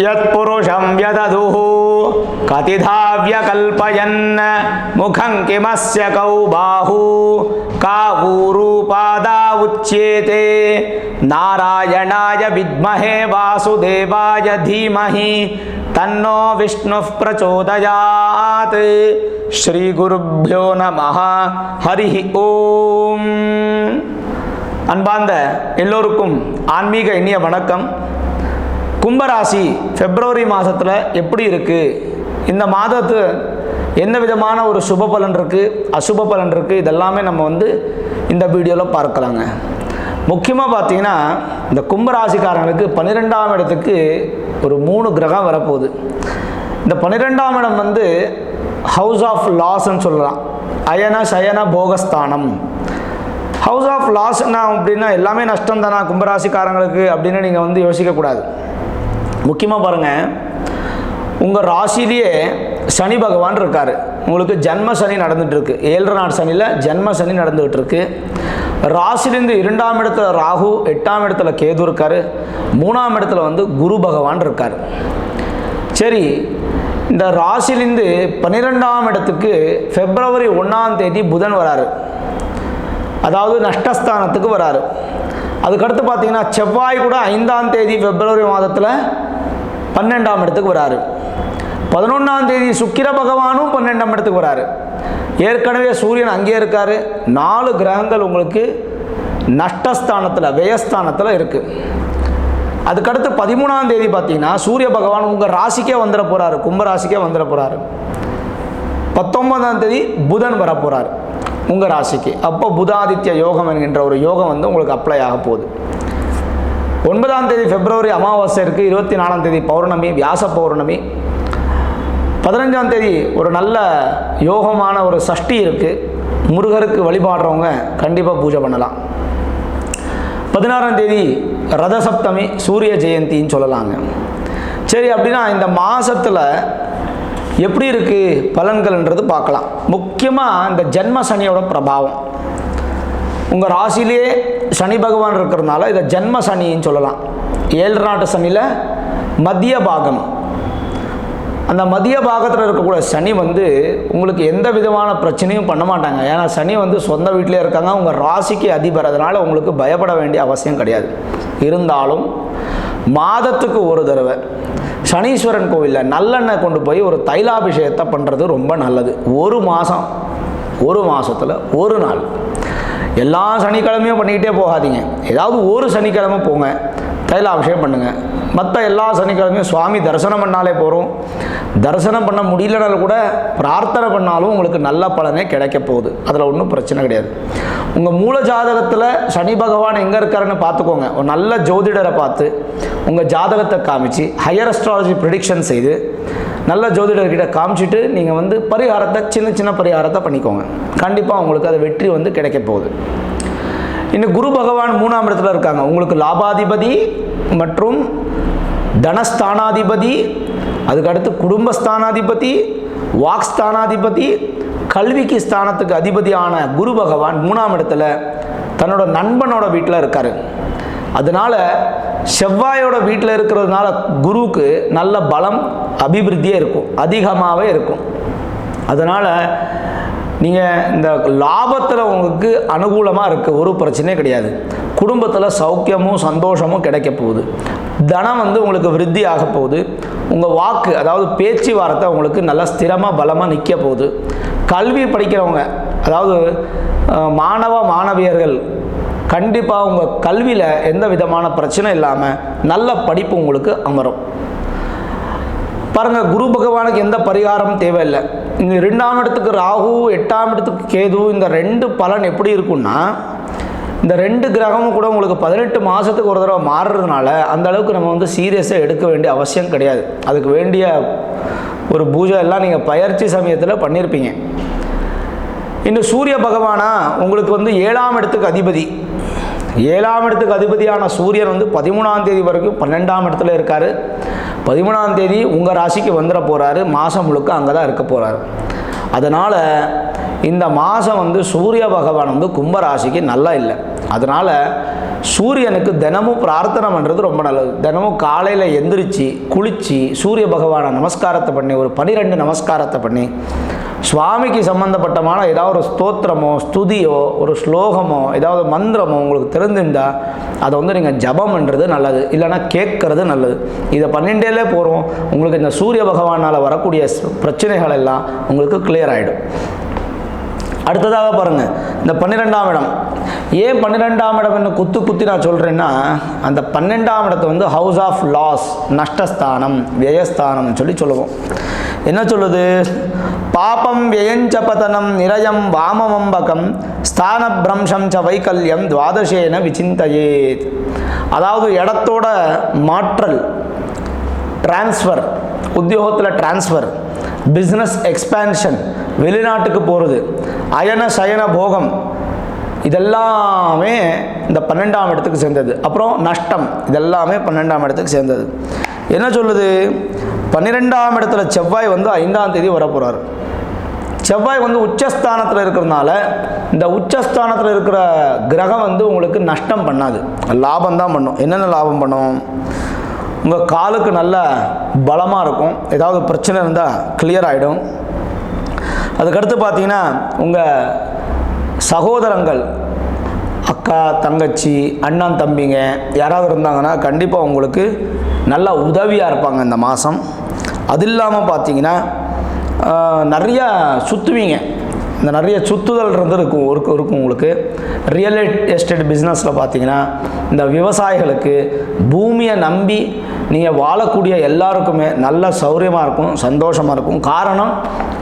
യത്പുരുഷം യതതു കതിധാവ്യകൽപ്പയൻ മുഖം കിമസ്യ കൗബാഹു കാവൂരൂപാദാ ഉച്യേതേ നാരായണായ വിദ്മഹേ വാസുദേവായ ധീമഹി തന്നോ വിഷ്ണു പ്രചോദയാത് ശ്രീ ഗുരുഭ്യോ നമ ഹരി ഓം அன்பார்ந்த எல்லோருக்கும் ஆன்மீக இனிய வணக்கம் கும்பராசி பிப்ரவரி மாதத்தில் எப்படி இருக்குது இந்த மாதத்து என்ன விதமான ஒரு சுப பலன் இருக்குது அசுப பலன் இருக்குது இதெல்லாமே நம்ம வந்து இந்த வீடியோவில் பார்க்கலாங்க. முக்கியமாக பார்த்தீங்கன்னா இந்த கும்பராசிக்காரங்களுக்கு பன்னிரெண்டாம் இடத்துக்கு ஒரு மூணு கிரகம் வரப்போகுது. இந்த பன்னிரெண்டாம் இடம் வந்து ஹவுஸ் ஆஃப் லாஸ்ன்னு சொல்லலாம். அயன சயன போகஸ்தானம். ஹவுஸ் ஆஃப் லாஸ்னா அப்படின்னா எல்லாமே நஷ்டம் தானா கும்பராசிக்காரங்களுக்கு அப்படின்னு நீங்கள் வந்து யோசிக்கக்கூடாது. முக்கியமாக பாருங்கள் உங்கள் ராசிலேயே சனி பகவான் இருக்கார். உங்களுக்கு ஜன்ம சனி நடந்துகிட்ருக்கு ஏழரை நாள் சனியில் ஜன்ம சனி நடந்துகிட்டு இருக்கு ராசிலேருந்து இரண்டாம் இடத்துல ராகு எட்டாம் இடத்துல கேது இருக்கார். மூணாம் இடத்துல வந்து குரு பகவான் இருக்கார். சரி இந்த ராசிலேருந்து பன்னிரெண்டாம் இடத்துக்கு பிப்ரவரி ஒன்றாம் தேதி புதன் வராரு. அதாவது நஷ்டஸ்தானத்துக்கு வராரு. அதுக்கடுத்து பார்த்தீங்கன்னா செவ்வாய் கூட ஐந்தாம் தேதி பிப்ரவரி மாதத்தில் பன்னெண்டாம் இடத்துக்கு வராரு. பதினொன்றாம் தேதி சுக்கிர பகவானும் பன்னெண்டாம் இடத்துக்கு வராரு. ஏற்கனவே சூரியன் அங்கே இருக்காரு. நாலு கிரகங்கள் உங்களுக்கு நஷ்டஸ்தானத்தில் வியஸ்தானத்தில் இருக்குது அதுக்கடுத்து பதிமூணாம் தேதி பார்த்தீங்கன்னா சூரிய பகவான் உங்கள் ராசிக்கே வந்துட போகிறாரு கும்ப ராசிக்கே வந்துட போகிறாரு பத்தொன்பதாம் தேதி புதன் வர போகிறார் உங்கள் ராசிக்கு. அப்போ புதாதித்ய யோகம் என்கின்ற ஒரு யோகம் வந்து உங்களுக்கு அப்ளை ஆக போகுது. ஒன்பதாம் தேதி பிப்ரவரி அமாவாசை இருக்குது இருபத்தி நாலாம் தேதி பௌர்ணமி வியாச பௌர்ணமி. பதினஞ்சாம் தேதி ஒரு நல்ல யோகமான ஒரு சஷ்டி இருக்குது முருகருக்கு வழிபாடுறவங்க கண்டிப்பாக பூஜை பண்ணலாம். பதினாறாம் தேதி ரத சப்தமி சூரிய ஜெயந்தின்னு சொல்லலாங்க. சரி அப்படின்னா இந்த மாதத்தில் எப்படி இருக்குது பலன்கள்ன்றது பார்க்கலாம். முக்கியமாக இந்த ஜென்ம சனியோட பிரபாவம். உங்கள் ராசிலேயே சனி பகவான் இருக்கிறதுனால இதை ஜென்ம சனின்னு சொல்லலாம். ஏழு நாட்டு சனியில் மத்திய பாகம். அந்த மத்திய பாகத்தில் இருக்கக்கூடிய சனி வந்து உங்களுக்கு எந்த விதமான பிரச்சனையும் பண்ண மாட்டாங்க. ஏன்னா சனி வந்து சொந்த வீட்டிலே இருக்காங்க. உங்கள் ராசிக்கு அதிபர். அதனால் உங்களுக்கு பயப்பட வேண்டிய அவசியம் கிடையாது. இருந்தாலும் மாதத்துக்கு ஒரு தடவை சனீஸ்வரன் கோவிலில் நல்லெண்ணெய் கொண்டு போய் ஒரு தைலாபிஷேகத்தை பண்ணுறது ரொம்ப நல்லது. ஒரு மாதம் ஒரு மாதத்தில் ஒரு நாள். எல்லா சனிக்கிழமையும் பண்ணிக்கிட்டே போகாதீங்க. ஏதாவது ஒரு சனிக்கிழமை போங்க. தைலாபிஷேகம் பண்ணுங்கள் மற்ற எல்லா சனிக்கிழமையும் சுவாமி தரிசனம் பண்ணாலே போகிறோம் தரிசனம் பண்ண முடியலனாலும் கூட பிரார்த்தனை பண்ணாலும் உங்களுக்கு நல்ல பலனே கிடைக்க போகுது. அதில் ஒன்றும் பிரச்சனை கிடையாது. உங்கள் மூல ஜாதகத்தில் சனி பகவான் எங்கே இருக்காருன்னு பார்த்துக்கோங்க. ஒரு நல்ல ஜோதிடரை பார்த்து உங்கள் ஜாதகத்தை காமிச்சு ஹையர் அஸ்ட்ராலஜி ப்ரிடிக்ஷன் செய்து நல்ல ஜோதிடர்கிட்ட காமிச்சிட்டு நீங்கள் வந்து பரிகாரத்தை சின்ன சின்ன பரிகாரத்தை பண்ணிக்கோங்க. கண்டிப்பாக உங்களுக்கு அது வெற்றி வந்து கிடைக்க போகுது. இன்னும் குரு பகவான் மூணாம் இடத்துல இருக்காங்க. உங்களுக்கு லாபாதிபதி மற்றும் தனஸ்தானாதிபதி அதுக்கடுத்து குடும்பஸ்தானாதிபதி வாக்ஸ்தானாதிபதி கல்விக்கு ஸ்தானத்துக்கு அதிபதியான குரு பகவான் மூணாம் இடத்துல தன்னோட நண்பனோட வீட்டில் இருக்கார். அதனால் செவ்வாயோட வீட்டில் இருக்கிறதுனால குருவுக்கு நல்ல பலம் அபிவிருத்தியே இருக்கும். அதிகமாகவே இருக்கும். அதனால் நீங்கள் இந்த லாபத்தில் உங்களுக்கு அனுகூலமாக இருக்குது ஒரு பிரச்சனையும் கிடையாது. குடும்பத்தில் சௌக்கியமும் சந்தோஷமும் கிடைக்க போகுது. தனம் வந்து உங்களுக்கு விருத்தி ஆக போகுது. உங்கள் வாக்கு அதாவது பேச்சு வார்த்தை உங்களுக்கு நல்லா ஸ்திரமாக பலமாக நிற்க போகுது. கல்வி படிக்கிறவங்க அதாவது மாணவ மாணவியர்கள் கண்டிப்பாக உங்கள் கல்வியில் எந்த விதமான பிரச்சனை இல்லாமல் நல்ல படிப்பு உங்களுக்கு அமரும். பாருங்கள் குரு பகவானுக்கு எந்த பரிகாரமும் தேவையில்லை. இந்த ரெண்டாம் இடத்துக்கு ராகு எட்டாம் இடத்துக்கு கேது இந்த ரெண்டு பலன் எப்படி இருக்கும்னா இந்த ரெண்டு கிரகமும் கூட உங்களுக்கு பதினெட்டு மாதத்துக்கு ஒரு தடவை மாறுறதுனால அந்த அளவுக்கு நம்ம வந்து சீரியஸாக எடுக்க வேண்டிய அவசியம் கிடையாது. அதுக்கு வேண்டிய ஒரு பூஜை எல்லாம் நீங்கள் பயிற்சி சமயத்தில் பண்ணியிருப்பீங்க இன்னும் சூரிய பகவானா உங்களுக்கு வந்து ஏழாம் இடத்துக்கு அதிபதி. ஏழாம் இடத்துக்கு அதிபதியான சூரியன் வந்து பதிமூணாம் தேதி வரைக்கும் பன்னெண்டாம் இடத்துல இருக்கார். பதிமூணாம் தேதி உங்கள் ராசிக்கு வந்துட போகிறாரு மாதம் முழுக்க அங்கே தான் இருக்க போகிறாரு அதனால் இந்த மாதம் வந்து சூரிய பகவான் வந்து கும்பராசிக்கு நல்லா இல்லை. அதனால் சூரியனுக்கு தினமும் பிரார்த்தனை பண்ணுறது ரொம்ப நல்லது. தினமும் காலையில் எந்திரிச்சு குளித்து சூரிய பகவானை நமஸ்காரத்தை பண்ணி ஒரு பனிரெண்டு நமஸ்காரத்தை பண்ணி சுவாமிக்கு சம்மந்தப்பட்டமான ஏதாவது ஒரு ஸ்தோத்திரமோ ஸ்துதியோ ஒரு ஸ்லோகமோ ஏதாவது மந்திரமோ உங்களுக்கு தெரிஞ்சிருந்தால் அதை வந்து நீங்கள் ஜபம்ன்றது நல்லது. இல்லைன்னா கேட்கறது நல்லது. இதை பன்னெண்டேலே போகிறோம் உங்களுக்கு இந்த சூரிய பகவானால் வரக்கூடிய பிரச்சனைகள் எல்லாம் உங்களுக்கு கிளியர் ஆகிடும் அடுத்ததாக பாருங்க. இந்த பன்னிரெண்டாம் இடம். ஏன் பன்னிரெண்டாம் இடம் என்ன குத்து குத்தி நான் சொல்கிறேன்னா அந்த பன்னெண்டாம் இடத்தை வந்து ஹவுஸ் ஆஃப் லாஸ் நஷ்டஸ்தானம் வியஸ்தானம்னு சொல்லி சொல்லுவோம். என்ன சொல்லுது? பாபம் வியஞ்சபதனம் நிரயம் வாமமம்பகம் ஸ்தான பிரம்சம் ச வைக்கல்யம் துவாதசேன விசிந்தையேத் அதாவது இடத்தோட மாற்றல் ட்ரான்ஸ்ஃபர் உத்தியோகத்தில் ட்ரான்ஸ்ஃபர் பிஸ்னஸ் எக்ஸ்பேன்ஷன் வெளிநாட்டுக்கு போகிறது அயன சயன போகம் இதெல்லாமே இந்த பன்னெண்டாம் இடத்துக்கு சேர்ந்தது. அப்புறம் நஷ்டம் இதெல்லாமே பன்னெண்டாம் இடத்துக்கு சேர்ந்தது. என்ன சொல்லுது? பன்னிரெண்டாம் இடத்துல செவ்வாய் வந்து ஐந்தாம் தேதி வரப்போகிறார் செவ்வாய் வந்து உச்சஸ்தானத்தில் இருக்கிறதுனால இந்த உச்சஸ்தானத்தில் இருக்கிற கிரகம் வந்து உங்களுக்கு நஷ்டம் பண்ணாது. லாபம் தான் பண்ணும். என்னென்ன லாபம் பண்ணும்? உங்கள் காலுக்கு நல்ல பலமாக இருக்கும். ஏதாவது பிரச்சனை இருந்தால் கிளியர் ஆகிடும் அதுக்கடுத்து பார்த்தீங்கன்னா உங்கள் சகோதரங்கள் அக்கா தங்கச்சி அண்ணன் தம்பிங்க யாராவது இருந்தாங்கன்னா கண்டிப்பாக உங்களுக்கு நல்ல உதவியாக இருப்பாங்க இந்த மாதம் அது இல்லாமல் பார்த்தீங்கன்னா நிறையா சுற்றுவீங்க இந்த நிறைய சுற்றுதல் இருந்து இருக்கும் இருக்கும் இருக்கும் உங்களுக்கு. ரியல் எஸ்டேட் பிஸ்னஸில் பார்த்தீங்கன்னா இந்த விவசாயிகளுக்கு பூமியை நம்பி நீங்கள் வாழக்கூடிய எல்லாருக்குமே நல்ல சௌரியமாக இருக்கும் சந்தோஷமாக இருக்கும். காரணம்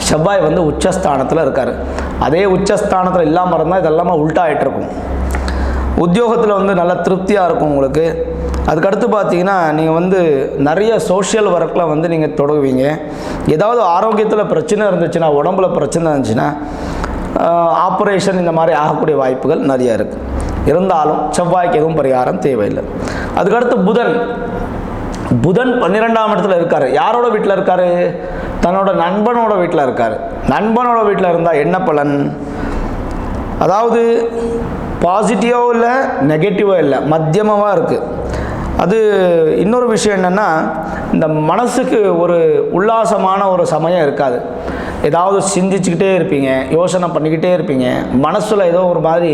செவ்வாய் வந்து உச்சஸ்தானத்தில் இருக்கார். அதே உச்சஸ்தானத்தில் இல்லாமல் இருந்தால் இதெல்லாமே உல்ட்டாயிட்டு இருக்கும். உத்தியோகத்தில் வந்து நல்ல திருப்தியாக இருக்கும் உங்களுக்கு. அதுக்கடுத்து பார்த்தீங்கன்னா நீங்கள் வந்து நிறைய சோஷியல் ஒர்க்கில் வந்து நீங்கள் தொடங்குவீங்க. ஏதாவது ஆரோக்கியத்தில் பிரச்சனை இருந்துச்சுன்னா உடம்புல பிரச்சனை இருந்துச்சுன்னா ஆப்ரேஷன் இந்த மாதிரி ஆகக்கூடிய வாய்ப்புகள் நிறைய இருக்குது இருந்தாலும் செவ்வாய்க்கு எதுவும் பரிகாரம் தேவையில்லை. அதுக்கடுத்து புதன். புதன் பன்னிரெண்டாம் இடத்துல இருக்கார். யாரோட வீட்டில் இருக்கார்? தன்னோட நண்பனோட வீட்டில் இருக்கார். நண்பனோட வீட்டில் இருந்தால் என்ன பலன்? அதாவது பாசிட்டிவோ இல்லை நெகட்டிவோ இல்லை மத்தியமாக இருக்குது அது இன்னொரு விஷயம் என்னென்னா இந்த மனசுக்கு ஒரு உல்லாசமான ஒரு சமயம் இருக்காது. ஏதாவது சிந்திச்சுக்கிட்டே இருப்பீங்க யோசனை பண்ணிக்கிட்டே இருப்பீங்க மனசில் ஏதோ ஒரு மாதிரி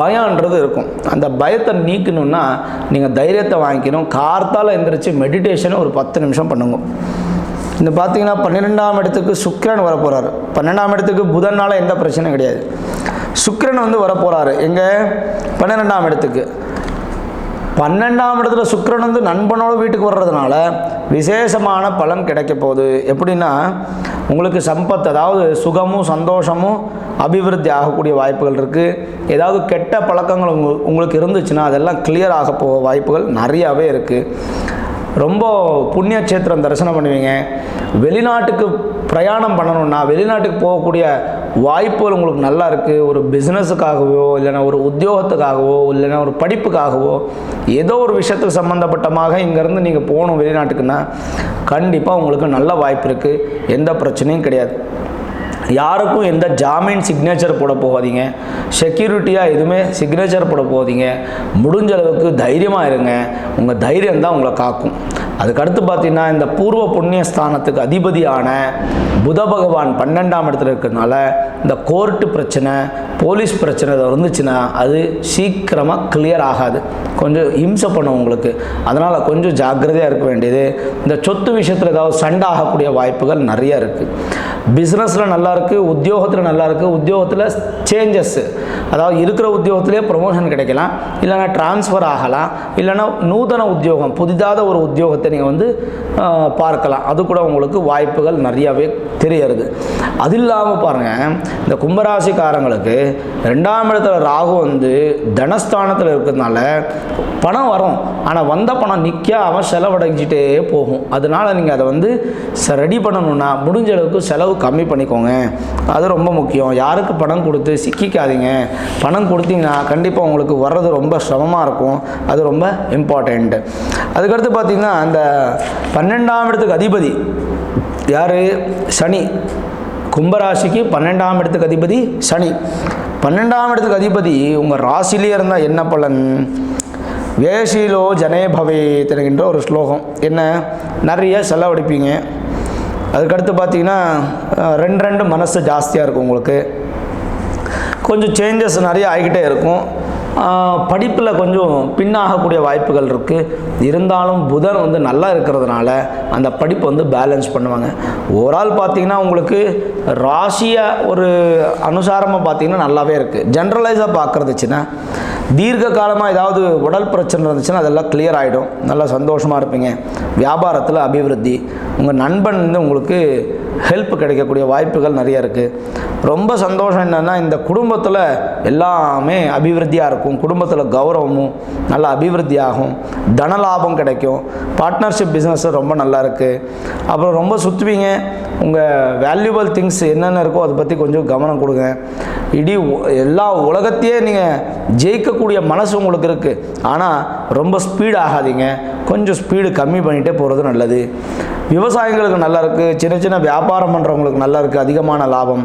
பயம்ன்றது இருக்கும். அந்த பயத்தை நீக்கணும்னா நீங்கள் தைரியத்தை வாங்கிக்கணும். கார்த்தால் எந்திரிச்சு மெடிடேஷனை ஒரு பத்து நிமிஷம் பண்ணுங்க. இந்த பார்த்தீங்கன்னா பன்னிரெண்டாம் இடத்துக்கு சுக்கிரன் வர பன்னெண்டாம் இடத்துக்கு புதனால எந்த பிரச்சனையும் கிடையாது. சுக்கிரன் வந்து வர போகிறாரு எங்கே? பன்னிரெண்டாம் இடத்துக்கு. பன்னெண்டாம் இடத்துல சுக்கரன் வந்து நண்பனோட வீட்டுக்கு வர்றதுனால விசேஷமான பலன் கிடைக்க போகுது. எப்படின்னா உங்களுக்கு சம்பத் அதாவது சுகமும் சந்தோஷமும் அபிவிருத்தி ஆகக்கூடிய வாய்ப்புகள் இருக்குது ஏதாவது கெட்ட பழக்கங்கள் உங்க உங்களுக்கு இருந்துச்சுன்னா அதெல்லாம் கிளியர் ஆக போக வாய்ப்புகள் நிறையாவே இருக்குது ரொம்ப புண்ணிய சேத்திரம் தரிசனம் பண்ணுவீங்க. வெளிநாட்டுக்கு பிரயாணம் பண்ணணும்னா வெளிநாட்டுக்கு போகக்கூடிய வாய்ப்புகள் உங்களுக்கு நல்லா இருக்குது ஒரு பிஸ்னஸுக்காகவோ இல்லைன்னா ஒரு உத்தியோகத்துக்காகவோ இல்லைன்னா ஒரு படிப்புக்காகவோ ஏதோ ஒரு விஷயத்துக்கு சம்மந்தப்பட்டமாக இங்கேருந்து நீங்கள் போகணும் வெளிநாட்டுக்குன்னா கண்டிப்பாக உங்களுக்கு நல்ல வாய்ப்பு இருக்குது எந்த பிரச்சனையும் கிடையாது. யாருக்கும் எந்த ஜாமீன் சிக்னேச்சர் போட போகாதீங்க. செக்யூரிட்டியாக எதுவுமே சிக்னேச்சர் போட போகாதீங்க. முடிஞ்ச அளவுக்கு தைரியமாக இருங்க. உங்கள் தைரியம் தான் உங்களை காக்கும். அதுக்கடுத்து பார்த்தீங்கன்னா இந்த பூர்வ புண்ணிய ஸ்தானத்துக்கு அதிபதியான புத பகவான் பன்னெண்டாம் இடத்துல இருக்கிறதுனால இந்த கோர்ட்டு பிரச்சனை போலீஸ் பிரச்சனை இருந்துச்சுன்னா அது சீக்கிரமாக கிளியர் ஆகாது. கொஞ்சம் இம்சை பண்ணும் உங்களுக்கு. அதனால் கொஞ்சம் ஜாக்கிரதையாக இருக்க வேண்டியது. இந்த சொத்து விஷயத்தில் ஏதாவது சண்டை ஆகக்கூடிய வாய்ப்புகள் நிறைய இருக்குது பிஸ்னஸில் நல்லா இருக்குது உத்தியோகத்தில் நல்லா இருக்குது உத்தியோகத்தில் சேஞ்சஸ்ஸு அதாவது இருக்கிற உத்தியோகத்திலே ப்ரொமோஷன் கிடைக்கலாம். இல்லைன்னா ட்ரான்ஸ்ஃபர் ஆகலாம். இல்லைன்னா நூதன உத்தியோகம் புதிதாக ஒரு உத்தியோகத்தை நீங்கள் வந்து பார்க்கலாம். அது கூட உங்களுக்கு வாய்ப்புகள் நிறையாவே தெரியறது. அது இல்லாமல் பாருங்கள் இந்த கும்பராசிக்காரங்களுக்கு ரெண்டாம் இடத்துல ராகு வந்து தனஸ்தானத்தில் இருக்கிறதுனால பணம் வரும். ஆனால் வந்த பணம் நிற்காம செலவடைஞ்சிட்டே போகும். அதனால நீங்கள் அதை வந்து ரெடி பண்ணணும்னா முடிஞ்ச அளவுக்கு செலவு கம்மி பண்ணிக்கோங்க. அது ரொம்ப முக்கியம். யாருக்கு பணம் கொடுத்து சிக்கிக்காதீங்க. பணம் கொடுத்தீங்கன்னா கண்டிப்பாக உங்களுக்கு வர்றது ரொம்ப சிரமமாக இருக்கும். அது ரொம்ப இம்பார்ட்டண்ட்டு அதுக்கடுத்து பார்த்தீங்கன்னா அந்த பன்னெண்டாம் இடத்துக்கு அதிபதி யார்? சனி. கும்பராசிக்கு பன்னெண்டாம் இடத்துக்கு அதிபதி சனி. பன்னெண்டாம் இடத்துக்கு அதிபதி உங்கள் ராசிலே இருந்தால் என்ன பலன்? வேஷிலோ ஜனே பவே என்கின்ற ஒரு ஸ்லோகம். என்ன? நிறைய செலவழிப்பீங்க. அதுக்கடுத்து பார்த்தீங்கன்னா ரெண்டு ரெண்டு மனசு ஜாஸ்தியாக இருக்கும் உங்களுக்கு. கொஞ்சம் சேஞ்சஸ் நிறைய ஆகிக்கிட்டே இருக்கும். படிப்பில் கொஞ்சம் பின்னாகக்கூடிய வாய்ப்புகள் இருக்குது இருந்தாலும் புதன் வந்து நல்லா இருக்கிறதுனால அந்த படிப்பை வந்து பேலன்ஸ் பண்ணுவாங்க. ஓவரால் பார்த்தீங்கன்னா உங்களுக்கு ராசியை ஒரு அனுசாரமாக பார்த்தீங்கன்னா நல்லாவே இருக்குது ஜென்ரலைஸாக பார்க்குறதுச்சுன்னா தீர்க்க காலமாக ஏதாவது உடல் பிரச்சனை இருந்துச்சுன்னா அதெல்லாம் கிளியர் ஆகிடும் நல்லா சந்தோஷமாக இருப்பீங்க. வியாபாரத்தில் அபிவிருத்தி. உங்கள் நண்பன் வந்து உங்களுக்கு ஹெல்ப் கிடைக்கக்கூடிய வாய்ப்புகள் நிறைய இருக்குது ரொம்ப சந்தோஷம் என்னென்னா இந்த குடும்பத்தில் எல்லாமே அபிவிருத்தியாக இருக்கும். குடும்பத்தில் கௌரவமும் நல்ல அபிவிருத்தி ஆகும் தனலாபம் கிடைக்கும். பார்ட்னர்ஷிப் பிஸ்னஸ் ரொம்ப நல்லா இருக்குது அப்புறம் ரொம்ப சுற்றுவீங்க உங்கள் வேல்யூபிள் திங்ஸ் என்னென்ன இருக்கோ அதை பற்றி கொஞ்சம் கவனம் கொடுங்க. இடி எல்லா உலகத்தையே நீங்கள் ஜெயிக்க இருக்கக்கூடிய மனசு உங்களுக்கு இருக்குது ஆனால் ரொம்ப ஸ்பீடு ஆகாதீங்க. கொஞ்சம் ஸ்பீடு கம்மி பண்ணிகிட்டே போகிறது நல்லது. விவசாயிகளுக்கு நல்லா இருக்குது சின்ன சின்ன வியாபாரம் பண்ணுறவங்களுக்கு நல்லா இருக்குது அதிகமான லாபம்.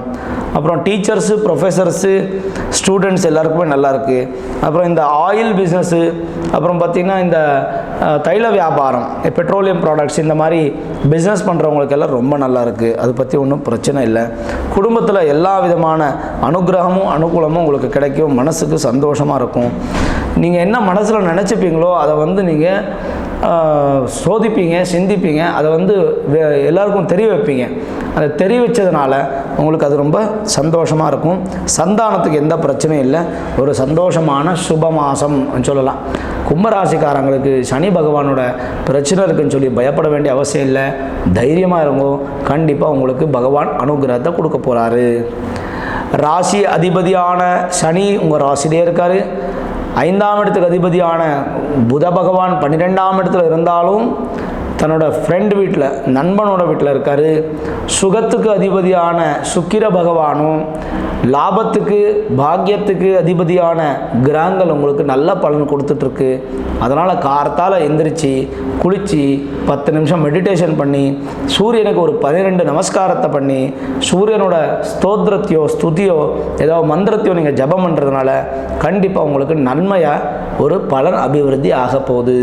அப்புறம் டீச்சர்ஸு ப்ரொஃபஸர்ஸு ஸ்டூடெண்ட்ஸ் எல்லாருக்குமே நல்லா இருக்குது அப்புறம் இந்த ஆயில் பிஸ்னஸ்ஸு அப்புறம் பார்த்திங்கன்னா இந்த தைல வியாபாரம் பெட்ரோலியம் ப்ராடக்ட்ஸ் இந்த மாதிரி பிஸ்னஸ் பண்ணுறவங்களுக்கு எல்லாம் ரொம்ப நல்லா இருக்குது அதை பற்றி ஒன்றும் பிரச்சனை இல்லை. குடும்பத்தில் எல்லா விதமான அனுகிரகமும் அனுகூலமும் உங்களுக்கு கிடைக்கும். மனசுக்கு சந்தோஷமாக இருக்கும். நீங்கள் என்ன மனசில் நினச்சிப்பீங்களோ அதை வந்து நீங்கள் சோதிப்பீங்க சிந்திப்பீங்க. அதை வந்து எல்லாருக்கும் தெரிய வைப்பீங்க. அதை தெரிய வச்சதுனால உங்களுக்கு அது ரொம்ப சந்தோஷமாக இருக்கும். சந்தானத்துக்கு எந்த பிரச்சனையும் இல்லை. ஒரு சந்தோஷமான சுப மாதம் சொல்லலாம். கும்பராசிக்காரங்களுக்கு சனி பகவானோட பிரச்சனை இருக்குன்னு சொல்லி பயப்பட வேண்டிய அவசியம் இல்லை. தைரியமாக இருங்கோ. கண்டிப்பாக உங்களுக்கு பகவான் அனுகிரகத்தை கொடுக்க போகிறாரு ராசி அதிபதியான சனி உங்கள் ராசிலே இருக்கார். ஐந்தாம் இடத்துக்கு அதிபதியான புத பகவான் பன்னிரெண்டாம் இடத்துல இருந்தாலும் தன்னோட ஃப்ரெண்ட் வீட்டில் நண்பனோட வீட்டில் இருக்கார். சுகத்துக்கு அதிபதியான சுக்கிர பகவானும் லாபத்துக்கு பாக்கியத்துக்கு அதிபதியான கிரகங்கள் உங்களுக்கு நல்ல பலன் கொடுத்துட்ருக்கு. அதனால் கார்த்தால் எந்திரிச்சு குளித்து பத்து நிமிஷம் மெடிடேஷன் பண்ணி சூரியனுக்கு ஒரு பன்னிரெண்டு நமஸ்காரத்தை பண்ணி சூரியனோட ஸ்தோத்திரத்தையோ ஸ்துதியோ ஏதோ மந்திரத்தையோ நீங்கள் ஜபம் பண்ணுறதுனால கண்டிப்பாக உங்களுக்கு நன்மையாக ஒரு பலன் அபிவிருத்தி ஆக போகுது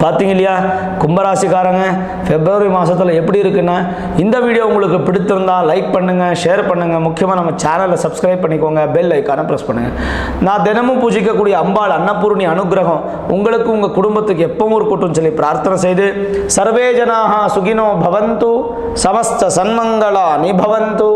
பார்த்தீங்க இல்லையா கும்பராசிக்காரங்க பிப்ரவரி மாதத்தில் எப்படி இருக்குன்னு இந்த வீடியோ உங்களுக்கு பிடித்திருந்தா லைக் பண்ணுங்கள் ஷேர் பண்ணுங்கள் முக்கியமாக நம்ம சேனலை சப்ஸ்கிரைப் பண்ணிக்கோங்க. பெல் ஐக்கானை ப்ரெஸ் பண்ணுங்கள் நான் தினமும் பூஜிக்கக்கூடிய அம்பாள் அன்னபூர்ணி அனுகிரகம் உங்களுக்கு உங்கள் குடும்பத்துக்கு எப்பவும் இருக்கட்டும் சொல்லி பிரார்த்தனை செய்து சர்வே ஜனாக சுகினோ பவந்து சமஸ்த சன்மங்களா நிபவந்து.